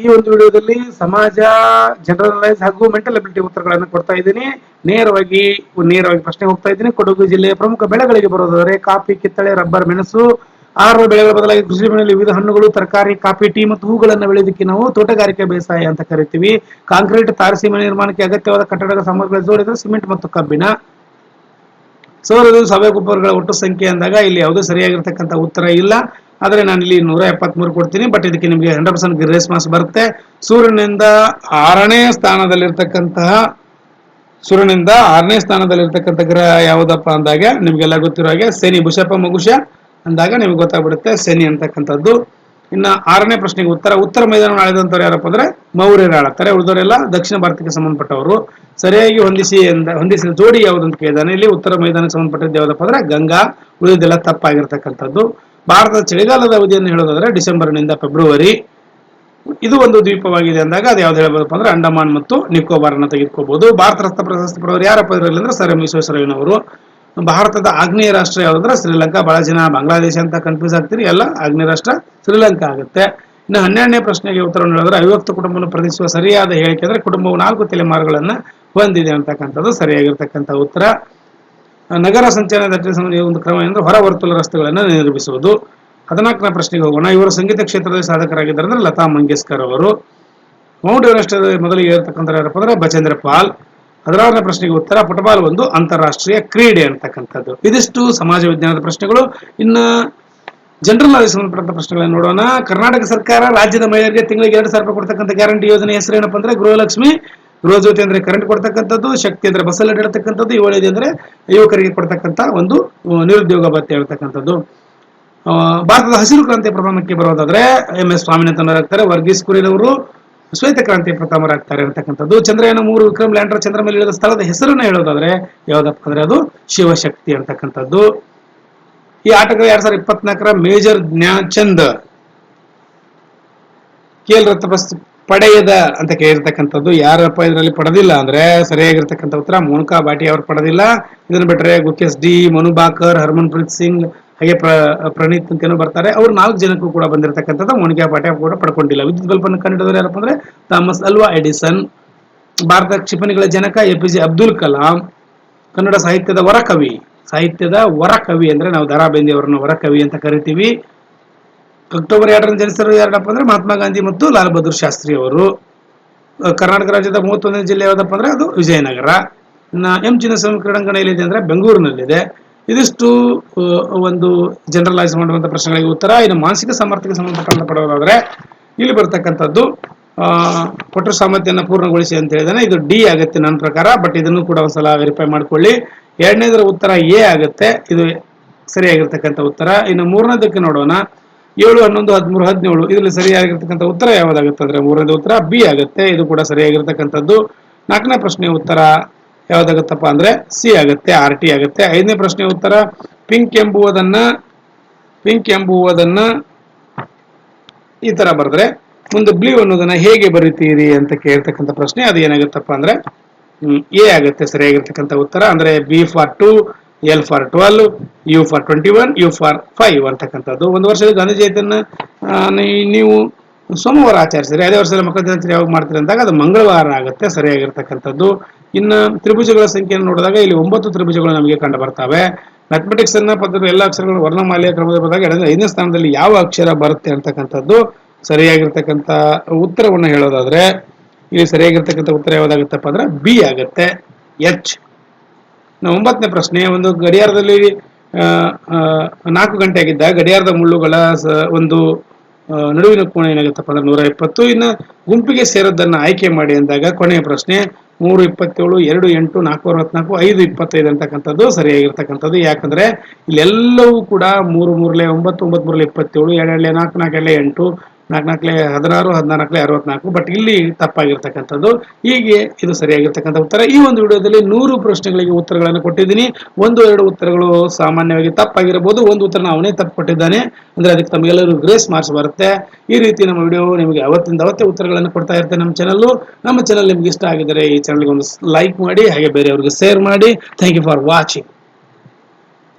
ಈ ಒಂದು ವಿಡಿಯೋದಲ್ಲಿ ಸಮಾಜ ಜನರಲೈಸ್ ಹಾಗೂ ಮೆಂಟಲ್ ಅಬಿಲಿಟಿ ಉತ್ತರಗಳನ್ನು ಕೊಡ್ತಾ ಇದ್ದೀನಿ. ನೇರವಾಗಿ ನೇರವಾಗಿ ಪ್ರಶ್ನೆ ಹೋಗ್ತಾ ಇದ್ದೀನಿ. ಕೊಡಗು ಜಿಲ್ಲೆಯ ಪ್ರಮುಖ ಬೆಳೆಗಳಿಗೆ ಬರೋದಾದರೆ ಕಾಫಿ, ಕಿತ್ತಳೆ, ರಬ್ಬರ್, ಮೆಣಸು, ಆಹಾರ ಬೆಳೆಗಳ ಬದಲಾಗಿ ಕೃಷಿ ಮನೆಯಲ್ಲಿ ವಿವಿಧ ಹಣ್ಣುಗಳು, ತರಕಾರಿ, ಕಾಫಿ, ಟೀ ಮತ್ತು ಹೂಗಳನ್ನು ಬೆಳೆಯೋದಕ್ಕೆ ನಾವು ತೋಟಗಾರಿಕೆ ಬೇಸಾಯ ಅಂತ ಕರಿತೀವಿ. ಕಾಂಕ್ರೀಟ್, ತಾರಸಿ ಮನೆ ನಿರ್ಮಾಣಕ್ಕೆ ಅಗತ್ಯವಾದ ಕಟ್ಟಡದ ಸಾಮಗ್ರಿಗಳ ಜೋಡಿದ್ರೆ ಸಿಮೆಂಟ್ ಮತ್ತು ಕಬ್ಬಿಣ. ಸೌರದು ಸಾವಯವ ಗೊಬ್ಬರಗಳ ಒಟ್ಟು ಸಂಖ್ಯೆ ಅಂದಾಗ ಇಲ್ಲಿ ಯಾವುದೂ ಸರಿಯಾಗಿರ್ತಕ್ಕಂಥ ಉತ್ತರ ಇಲ್ಲ. ಆದರೆ ನಾನು ಇಲ್ಲಿ ನೂರ ಎಪ್ಪತ್ಮೂರು ಕೊಡ್ತೀನಿ ಬಟ್ ಇದಕ್ಕೆ ನಿಮಗೆ ಹಂಡ್ರೆಡ್ ಪರ್ಸೆಂಟ್ ಗ್ರೇಸ್ ಮಾಸ್ ಬರುತ್ತೆ. ಸೂರ್ಯನಿಂದ ಆರನೇ ಸ್ಥಾನದಲ್ಲಿರ್ತಕ್ಕಂತಹ, ಸೂರ್ಯನಿಂದ ಆರನೇ ಸ್ಥಾನದಲ್ಲಿರ್ತಕ್ಕಂಥ ಗ್ರಹ ಯಾವುದಪ್ಪ ಅಂದಾಗ ನಿಮಗೆಲ್ಲ ಗೊತ್ತಿರೋ ಹಾಗೆ ಶನಿ ಭುಷಪ್ಪ ಮಗುಷ ಅಂದಾಗ ನಿಮ್ಗೆ ಗೊತ್ತಾಗ್ಬಿಡುತ್ತೆ ಶನಿ ಅಂತಕ್ಕಂಥದ್ದು. ಇನ್ನ ಆರನೇ ಪ್ರಶ್ನೆಗೆ ಉತ್ತರ ಉತ್ತರ ಮೈದಾನ ಆಳಿದಂಥವ್ರು ಯಾರಪ್ಪ ಅಂದ್ರೆ ಮೌರ್ಯರು ಆಳುತ್ತಾರೆ ಉಳಿದವರೆಲ್ಲ ದಕ್ಷಿಣ ಭಾರತಕ್ಕೆ ಸಂಬಂಧಪಟ್ಟವರು. ಸರಿಯಾಗಿ ಹೊಂದಿಸಿ ಎಂದ, ಹೊಂದಿಸಿದ ಜೋಡಿ ಯಾವುದು ಅಂತ ಕೇಳಿದಾನೆ. ಇಲ್ಲಿ ಉತ್ತರ ಮೈದಾನಕ್ಕೆ ಸಂಬಂಧಪಟ್ಟದ್ದು ಯಾವುದಪ್ಪ ಅಂದ್ರೆ ಗಂಗಾ ಉಳಿದೆಲ್ಲ ತಪ್ಪಾಗಿರ್ತಕ್ಕಂಥದ್ದು. ಭಾರತದ ಚಳಿಗಾಲದ ಅವಧಿಯನ್ನು ಹೇಳೋದಾದ್ರೆ ಡಿಸೆಂಬರ್ನಿಂದ ಫೆಬ್ರವರಿ. ಇದು ಒಂದು ದ್ವೀಪವಾಗಿದೆ ಅಂದಾಗ ಅದು ಯಾವ್ದು ಹೇಳ್ಬೋದಪ್ಪ ಅಂದ್ರೆ ಅಂಡಮಾನ್ ಮತ್ತು ನಿಕೋಬಾರ್ ಅನ್ನ ತೆಗೆದುಕೋಬಹುದು ಭಾರತ ರತ್ನ ಪ್ರಶಸ್ತಿ ಪಡೆಯವರು ಯಾರಪ್ಪ ಇದರಲ್ಲಿ ಅಂದ್ರೆ ಸರ್ ಎಂ ವಿಶ್ವೇಶ್ವರಯ್ಯನವರು. ಭಾರತದ ಆಗ್ನೇಯ ರಾಷ್ಟ್ರ ಯಾವುದಂದ್ರೆ ಶ್ರೀಲಂಕಾ. ಬಹಳ ಜನ ಬಾಂಗ್ಲಾದೇಶ ಅಂತ ಕನ್ಫ್ಯೂಸ್ ಆಗ್ತೀರಿ, ಎಲ್ಲ ಆಗ್ನೇಯ ರಾಷ್ಟ್ರ ಶ್ರೀಲಂಕಾ ಆಗುತ್ತೆ. ಇನ್ನು ಹನ್ನೆರಡನೇ ಪ್ರಶ್ನೆಗೆ ಉತ್ತರವನ್ನು ಹೇಳಿದ್ರೆ ಅವಿಭಕ್ತ ಕುಟುಂಬವನ್ನು ಪ್ರತಿನಿಧಿಸುವ ಸರಿಯಾದ ಹೇಳಿಕೆ ಅಂದ್ರೆ ಕುಟುಂಬವು ನಾಲ್ಕು ತಲೆಮಾರುಗಳನ್ನು ಹೊಂದಿದೆ ಅಂತಕ್ಕಂಥದ್ದು ಸರಿಯಾಗಿರ್ತಕ್ಕಂಥ ಉತ್ತರ. ನಗರ ಸಂಚಾರ ದಟ್ಟಣೆ ಒಂದು ಕ್ರಮ ಎಂದ್ರೆ ಹೊರ ವರ್ತುಲ ರಸ್ತೆಗಳನ್ನು ನಿರ್ಮಿಸುವುದು. ಹದಿನಾಲ್ಕನೇ ಪ್ರಶ್ನೆಗೆ ಹೋಗೋಣ. ಇವರು ಸಂಗೀತ ಕ್ಷೇತ್ರದಲ್ಲಿ ಸಾಧಕರಾಗಿದ್ದಾರೆ ಅಂದ್ರೆ ಲತಾ ಮಂಗೇಶ್ಕರ್ ಅವರು. ಮೌಂಟ್ ಎವರೆಸ್ಟ್ ಮೊದಲಿಗೆ ಇರತಕ್ಕಂಥ ಯಾರಪ್ಪ ಅಂದ್ರೆ ಬಚೇಂದ್ರ ಪಾಲ್. ಹದಿನಾರನೇ ಪ್ರಶ್ನೆಗೆ ಉತ್ತರ ಫುಟ್ಬಾಲ್ ಒಂದು ಅಂತಾರಾಷ್ಟ್ರೀಯ ಕ್ರೀಡೆ ಅಂತಕ್ಕಂಥದ್ದು. ಇದಿಷ್ಟು ಸಮಾಜ ವಿಜ್ಞಾನದ ಪ್ರಶ್ನೆಗಳು. ಇನ್ನ ಜನರಲ್ ನಾಲೆಜ್ ಸಂಬಂಧಪಟ್ಟಂತ ಪ್ರಶ್ನೆಗಳನ್ನು ನೋಡೋಣ. ಕರ್ನಾಟಕ ಸರ್ಕಾರ ರಾಜ್ಯದ ಮಹಿಳೆಯರಿಗೆ ತಿಂಗಳಿಗೆ ಎರಡು ಸಾವಿರ ರೂಪಾಯಿ ಕೊಡ್ತಕ್ಕಂಥ ಗ್ಯಾರಂಟಿ ಯೋಜನೆ ಹೆಸರು ಏನಪ್ಪ ಅಂದ್ರೆ ಗೃಹಲಕ್ಷ್ಮಿ. ಗೃಹಜ್ಯೋತಿ ಅಂದ್ರೆ ಕರೆಂಟ್ ಕೊಡ್ತಕ್ಕಂಥದ್ದು, ಶಕ್ತಿ ಅಂದ್ರೆ ಬಸ್ಸಲ್ಲಿ ಅಡ್ಡಾಡ್ತಕ್ಕಂಥದ್ದು ಏಳೇದಿ ಅಂದ್ರೆ ಯುವಕರಿಗೆ ಕೊಡ್ತಕ್ಕಂಥ ಒಂದು ನಿರುದ್ಯೋಗ ಭತ್ಯೆ ಹೇಳ್ತಕ್ಕಂಥದ್ದು. ಭಾರತದ ಹಸಿರು ಕ್ರಾಂತಿ ಪ್ರಥಮಕ್ಕೆ ಬರೋದಾದ್ರೆ ಎಂ ಎಸ್ ಸ್ವಾಮಿನಾಥನ್ ವರ್ಗೀಸ್ ಕುರಿನವರು ಶ್ವೇತ ಕ್ರಾಂತಿ ಪ್ರಥಮರಾಗ್ತಾರೆ ಅಂತಕ್ಕಂಥದ್ದು ಚಂದ್ರಯಾನ ಮೂರು ವಿಕ್ರಮ್ ಲ್ಯಾಂಡರ್ ಚಂದ್ರ ಮೇಲೆ ಇಳಿದ ಸ್ಥಳದ ಹೆಸರನ್ನ ಹೇಳೋದಾದ್ರೆ ಯಾವ್ದಪ್ಪ ಅಂದ್ರೆ ಅದು ಶಿವಶಕ್ತಿ ಅಂತಕ್ಕಂಥದ್ದು ಈ ಆಟಗ ಎರಡ್ ಸಾವಿರದ ಇಪ್ಪತ್ನಾಲ್ಕರ ಮೇಜರ್ ಜ್ಞಾನಚಂದ್ ಕೇಲ್ ರತ್ನ ಪ್ರಶಸ್ತಿ ಪಡೆಯದ ಅಂತ ಕೇಳಿರ್ತಕ್ಕಂಥದ್ದು ಯಾರಪ್ಪ ಇದರಲ್ಲಿ ಪಡೆದಿಲ್ಲ ಅಂದ್ರೆ ಸರಿಯಾಗಿರ್ತಕ್ಕಂಥ ಉತ್ತರ ಮೋನಕಾ ಬಾಟಿ ಅವರು ಪಡೆದಿಲ್ಲ. ಇದನ್ನ ಬಿಟ್ರೆ ಗುಕೇಶ್ ಡಿ, ಮನು ಹರ್ಮನ್ ಪ್ರೀತ್ ಸಿಂಗ್, ಹಾಗೆ ಪ್ರ, ಪ್ರಣೀತ್ ಅಂತೇನೋ ಬರ್ತಾರೆ. ಅವ್ರು ನಾಲ್ಕು ಜನಕ್ಕೂ ಕೂಡ ಬಂದಿರತಕ್ಕಂಥದ್ದು ಮೋನಿಕಾ ಬಾಟಿ ಕೂಡ ಪಡ್ಕೊಂಡಿಲ್ಲ. ವಿದ್ಯುತ್ ಬಲ್ಪನ್ನು ಕಂಡಿಡಿದವರು ಯಾರಪ್ಪ ಅಂದ್ರೆ ಥಾಮಸ್ ಅಲ್ವಾ ಎಡಿಸನ್. ಭಾರತ ಕ್ಷಿಪಣಿಗಳ ಜನಕ A P J Abdul Kalam, Kannada ಸಾಹಿತ್ಯದ ವರಕವಿ. ಸಾಹಿತ್ಯದ ವರಕವಿ ಅಂದ್ರೆ ನಾವು ದರಾ ಬೇಂದಿ ಅವರನ್ನು ವರಕವಿ ಅಂತ ಕರಿತೀವಿ. ಅಕ್ಟೋಬರ್ ಎರಡರಂದು ಜನಿಸಿರೋ ಯಾರಪ್ಪ ಅಂದ್ರೆ ಮಹಾತ್ಮ ಗಾಂಧಿ ಮತ್ತು ಲಾಲ್ ಬಹದ್ದೂರ್ ಶಾಸ್ತ್ರಿ ಅವರು. ಕರ್ನಾಟಕ ರಾಜ್ಯದ ಮೂವತ್ತೊಂದನೇ ಜಿಲ್ಲೆ ಯಾವುದಪ್ಪ ಅಂದ್ರೆ ಅದು ವಿಜಯನಗರ. ಎಂ ಚಿನ್ನಸ್ವಾಮಿ ಕ್ರೀಡಾಂಗಣ ಎಲ್ಲಿದೆ ಅಂದ್ರೆ ಬೆಂಗಳೂರಿನಲ್ಲಿದೆ. ಇದಿಷ್ಟು ಒಂದು ಜನರಲೈಸ್ ಮಾಡುವಂಥ ಪ್ರಶ್ನೆಗಳಿಗೆ ಉತ್ತರ, ಇನ್ನು ಮಾನಸಿಕ ಸಾಮರ್ಥ್ಯಕ್ಕೆ ಸಂಬಂಧಪಟ್ಟಂತ ಪಡೋದಾದರೆ ಇಲ್ಲಿ ಬರ್ತಕ್ಕಂಥದ್ದು ಕೊಟ್ಟರು ಸಾಮರ್ಥ್ಯನ ಪೂರ್ಣಗೊಳಿಸಿ ಅಂತ ಹೇಳಿದಾನೆ. ಇದು ಡಿ ಆಗುತ್ತೆ ನನ್ನ ಪ್ರಕಾರ ಬಟ್ ಇದನ್ನು ಕೂಡ ಒಂದ್ಸಲ ವೆರಿಫೈ ಮಾಡ್ಕೊಳ್ಳಿ. ಎರಡನೇದರ ಉತ್ತರ ಎ ಆಗುತ್ತೆ. ಇದು ಸರಿಯಾಗಿರ್ತಕ್ಕಂಥ ಉತ್ತರ. ಇನ್ನು ಮೂರನೇದಕ್ಕೆ ನೋಡೋಣ. ಏಳು, ಹನ್ನೊಂದು, ಹದಿಮೂರು, ಹದಿನೇಳು. ಇದರಲ್ಲಿ ಸರಿಯಾಗಿರ್ತಕ್ಕಂಥ ಉತ್ತರ ಯಾವ್ದಾಗುತ್ತೆ ಅಂದ್ರೆ ಮೂರನೇ ಉತ್ತರ ಬಿ ಆಗುತ್ತೆ. ಇದು ಕೂಡ ಸರಿಯಾಗಿರ್ತಕ್ಕಂಥದ್ದು. ನಾಲ್ಕನೇ ಪ್ರಶ್ನೆ ಉತ್ತರ ಯಾವ್ದಾಗತ್ತಪ್ಪ ಅಂದ್ರೆ ಸಿ ಆಗುತ್ತೆ, ಆರ್ ಟಿ ಆಗುತ್ತೆ. ಐದನೇ ಪ್ರಶ್ನೆ ಉತ್ತರ, ಪಿಂಕ್ ಎಂಬುವುದನ್ನ ಪಿಂಕ್ ಎಂಬುವುದನ್ನ ಈ ತರ ಬರೆದ್ರೆ ಒಂದು ಬ್ಲೂ ಅನ್ನೋದನ್ನ ಹೇಗೆ ಬರೀತೀರಿ ಅಂತ ಕೇಳ್ತಕ್ಕಂಥ ಪ್ರಶ್ನೆ ಅದು ಏನಾಗುತ್ತಪ್ಪ ಅಂದ್ರೆ ಎ ಆಗುತ್ತೆ ಸರಿಯಾಗಿರ್ತಕ್ಕಂಥ ಉತ್ತರ. ಅಂದ್ರೆ B for two L for twelve U for twenty one U for five ಅಂತಕ್ಕಂಥದ್ದು. ಒಂದು ವರ್ಷದ ಗಾಂಧಿ ಜಯಂತಿಯನ್ನ ನೀವು ಸೋಮವಾರ ಆಚರಿಸಿದ್ರೆ, ಅದೇ ವರ್ಷದ ಮಕ್ಕಳ ದಿನಾಚರಣೆ ಯಾವಾಗ ಮಾಡ್ತೀರಿ ಅಂದಾಗ ಅದು ಮಂಗಳವಾರ ಆಗುತ್ತೆ, ಸರಿಯಾಗಿರ್ತಕ್ಕಂಥದ್ದು. ಇನ್ನು ತ್ರಿಭುಜಗಳ ಸಂಖ್ಯೆಯನ್ನು ನೋಡಿದಾಗ ಇಲ್ಲಿ ಒಂಬತ್ತು ತ್ರಿಭುಜಗಳು ನಮಗೆ ಕಂಡು ಬರ್ತವೆ. ಮ್ಯಾಥಮೆಟಿಕ್ಸ್ ಅನ್ನ ಪದ್ಧತಿ ಎಲ್ಲ ಅಕ್ಷರಗಳು ವರ್ಣಮಾಲೆಯ ಕ್ರಮದಲ್ಲಿ ಬಂದಾಗ ಐದನೇ ಸ್ಥಾನದಲ್ಲಿ ಯಾವ ಅಕ್ಷರ ಬರುತ್ತೆ ಅಂತಕ್ಕಂಥದ್ದು ಸರಿಯಾಗಿರ್ತಕ್ಕಂಥ ಉತ್ತರವನ್ನು ಹೇಳೋದಾದ್ರೆ, ಇಲ್ಲಿ ಸರಿಯಾಗಿರ್ತಕ್ಕಂಥ ಉತ್ತರ ಯಾವ್ದಾಗುತ್ತಪ್ಪ ಅಂದ್ರೆ ಬಿ ಆಗುತ್ತೆ. ಎಚ್ ಒಂಬತ್ತನೇ ಪ್ರಶ್ನೆ, ಒಂದು ಗಡಿಯಾರದಲ್ಲಿ ನಾಲ್ಕು ಗಂಟೆ ಆಗಿದ್ದ ಗಡಿಯಾರದ ಮುಳ್ಳುಗಳ ಒಂದು ನಡುವಿನ ಕೋಣೆ ಏನಾಗುತ್ತಪ್ಪ ಅಂದ್ರೆ ನೂರ ಇಪ್ಪತ್ತು ಇನ್ನು ಗುಂಪಿಗೆ ಸೇರೋದನ್ನು ಆಯ್ಕೆ ಮಾಡಿ ಅಂದಾಗ ಕೊನೆಯ ಪ್ರಶ್ನೆ, ಮೂರು ಇಪ್ಪತ್ತೇಳು, ಎರಡು, ಎಂಟು, ನಾಲ್ಕು, ಅರವತ್ನಾಲ್ಕು, ಐದು, ಇಪ್ಪತ್ತೈದು ಅಂತಕ್ಕಂಥದ್ದು ಸರಿಯಾಗಿರ್ತಕ್ಕಂಥದ್ದು. ಯಾಕಂದ್ರೆ ಇಲ್ಲೆಲ್ಲವೂ ಕೂಡ ಮೂರು ಮೂರಲೆ ಒಂಬತ್ತು ಒಂಬತ್ತು ಮೂರಲೆ ಇಪ್ಪತ್ತೇಳು ಎರಡೆರಡಲೆ ನಾಲ್ಕು ನಾಲ್ಕೆರಡಲೆ ಎಂಟು ನಾಲ್ಕು ನಾಲ್ಕಲೆ ಹದಿನಾರು ಹದಿನಾಲ್ಕಲೆ ಅರವತ್ನಾಲ್ಕು. ಬಟ್ ಇಲ್ಲಿ ತಪ್ಪಾಗಿರ್ತಕ್ಕಂಥದ್ದು. ಹೀಗೆ ಇದು ಸರಿಯಾಗಿರ್ತಕ್ಕಂಥ ಉತ್ತರ. ಈ ಒಂದು ವಿಡಿಯೋದಲ್ಲಿ ನೂರು ಪ್ರಶ್ನೆಗಳಿಗೆ ಉತ್ತರಗಳನ್ನು ಕೊಟ್ಟಿದ್ದೀನಿ. ಒಂದು, ಎರಡು ಉತ್ತರಗಳು ಸಾಮಾನ್ಯವಾಗಿ ತಪ್ಪಾಗಿರಬಹುದು. ಒಂದು ಉತ್ತರ ಅವನೇ ತಪ್ಪು ಕೊಟ್ಟಿದ್ದಾನೆ ಅಂದ್ರೆ ಅದಕ್ಕೆ ತಮಗೆಲ್ಲರೂ ಗ್ರೇಸ್ ಮಾರ್ಕ್ಸ್ ಬರುತ್ತೆ. ಈ ರೀತಿ ನಮ್ಮ ವಿಡಿಯೋ ನಿಮಗೆ ಅವತ್ತಿಂದ ಅವತ್ತೇ ಉತ್ತರಗಳನ್ನು ಕೊಡ್ತಾ ಇರ್ತೇನೆ ನಮ್ಮ ಚಾನಲ್ಲು ನಮ್ಮ ಚಾನಲ್ ನಿಮ್ಗೆ ಇಷ್ಟ ಆಗಿದರೆ ಈ ಚಾನಲ್ಗೆ ಒಂದು ಲೈಕ್ ಮಾಡಿ, ಹಾಗೆ ಬೇರೆಯವ್ರಿಗೆ ಶೇರ್ ಮಾಡಿ. Thank you for watching